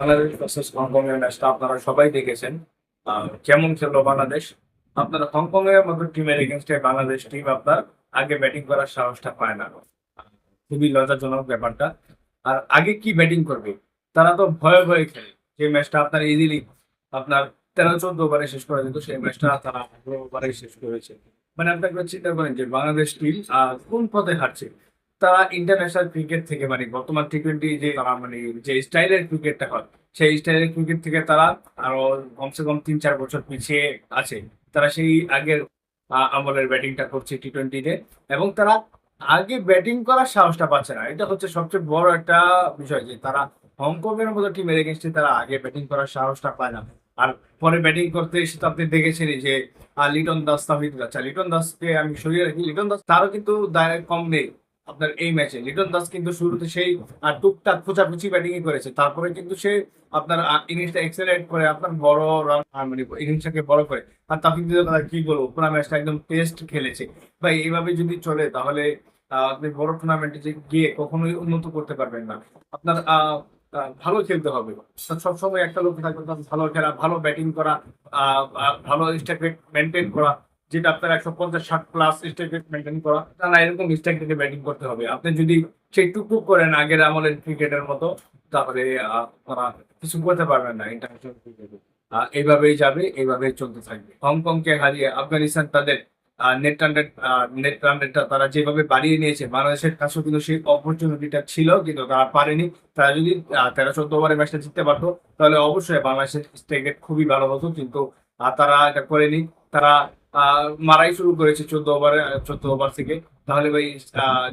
Bangladesh versus Hong Kong ম্যাচটা আপনারা সবাই দেখেছেন। কেমন খেললো বাংলাদেশ? আপনারা হংকং এর মতো টিমের এগেনস্টে বাংলাদেশ টিম আপনার আগে ব্যাটিং করার সাহসটা পায় না। খুবই লজ্জাজনক ব্যাপারটা। আর আগে কি ব্যাটিং করবে? তারা তো ভয়ে ভয়ে খেলে। যে ম্যাচটা আপনার ইজিলি আপনার তেরো, চোদ্দ ওভারে শেষ করে দিত, সেই ম্যাচটা তারা আঠারো ওভারে শেষ করেছে। মানে আপনি একবার চিন্তা করেন যে বাংলাদেশ টিম কোন পথে হারছে তারা ইন্টারন্যাশনাল ক্রিকেট থেকে মানে বর্তমান টি টোয়েন্টি যে তারা মানে যে স্টাইলের ক্রিকেটটা হয়, সেই স্টাইলের ক্রিকেট থেকে তারা আরও কমসে কম তিন চার বছর পিছিয়ে আছে। তারা সেই আগের আমলের ব্যাটিংটা করছে টি টোয়েন্টিতে এবং তারা আগে ব্যাটিং করার সাহসটা পাচ্ছে না। এটা হচ্ছে সবচেয়ে বড় একটা বিষয় যে তারা হংকং এর মতো টিমের এগেনস্টে তারা আগে ব্যাটিং করার সাহসটা পায় না। আর পরে ব্যাটিং করতে এসে তো আপনি দেখেছেনই যে লিটন দাস, তাহিদ আচ্ছা লিটন দাসকে আমি সরিয়ে রাখি, লিটন দাস তারও কিন্তু কম নেই। আপনার এই ম্যাচে লিটন দাস কিন্তু শুরুতে সেই টুকটাক খোঁচাখুচি ব্যাটিং করেছে। তারপরে কিন্তু সে আপনার ইনিংসটা এক্সেলেন্ট করে, আপনার বড় রান মানে ইনিংসটাকে বড় করে। আর তাহিদ কথা কি বলব, পুরো ম্যাচটা একদম টেস্ট খেলেছে। বা এইভাবে যদি চলে, তাহলে আপনি বড় টুর্নামেন্টে যে গিয়ে কখনোই উন্নত করতে পারবেন না। আপনার ভালো খেলতে হবে। সবসময় একটা লোক থাকবে, ভালো খেলা, ভালো ব্যাটিং করা ভালো রেট মেনটেন করা। যেটা আপনার একশো পঞ্চাশ ষাট প্লাস স্ট্রাইক রেট মেনটেন করা তা না এরকম স্ট্রাইক রেটে ব্যাটিং করতে হবে। আপনি যদি সেই টুকটুক করেন আগের আমলের ক্রিকেটের মতো তাহলে আহ, তারা কিছু করতে পারবেন না ইন্টারন্যাশনাল ক্রিকেটে এইভাবেই যাবে এইভাবেই চলতে থাকবে। হংকংকে হারিয়ে আফগানিস্তান তাদের net run rate net run রেটটা তারা যেভাবে বাড়িয়ে নিয়েছে বাংলাদেশের কাছেও কিন্তু সেই অপরচুনিটিটা ছিল কিন্তু তারা পারেনি। তারা যদি তেরো চোদ্দ ওভারে ম্যাচটা জিততে পারতো তাহলে অবশ্যই বাংলাদেশের স্ট্রাইক রেট খুবই ভালো হতো কিন্তু তারা এটা করেনি। তারা মারাই শুরু করেছে চোদ্দ ওভারে চোদ্দ ওভার থেকে। তাহলে ভাই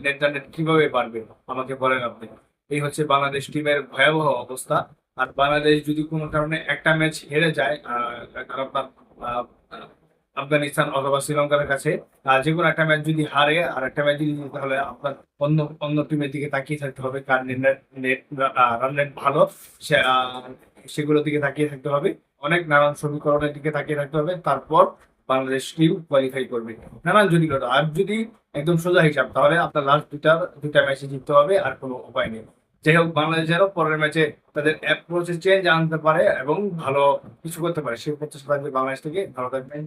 নেট রান কীভাবে পারবে আমাকে বলেন আপনি। এই হচ্ছে বাংলাদেশ টিমের ভয়াবহ অবস্থা। আর বাংলাদেশ যদি কোনো কারণে একটা ম্যাচ হেরে যায় আপনার আফগানিস্তান অথবা শ্রীলঙ্কার কাছে যে কোনো একটা ম্যাচ যদি হারে, আর একটা ম্যাচ যদি তাহলে আপনার অন্য অন্য টিমের দিকে তাকিয়ে থাকতে হবে। কার নেট নেট রান রেট ভালো সেগুলোর দিকে তাকিয়ে থাকতে হবে। অনেক নানান সমীকরণের দিকে তাকিয়ে থাকতে হবে। তারপর বাংলাদেশ টিম কোয়ালিফাই করবে। নানান জটিলতা। আর যদি একদম সোজা হিসাব, তাহলে আপনার লাস্ট দুটা দুটা ম্যাচে জিততে হবে, আর কোনো উপায় নেই। যাই হোক, বাংলাদেশ যেন পরের ম্যাচে তাদের অ্যাপ্রোচে চেঞ্জ আনতে পারে এবং ভালো কিছু করতে পারে, সেই প্রচেষ্টা থাকবে বাংলাদেশ থেকে। ভালো থাকবেন।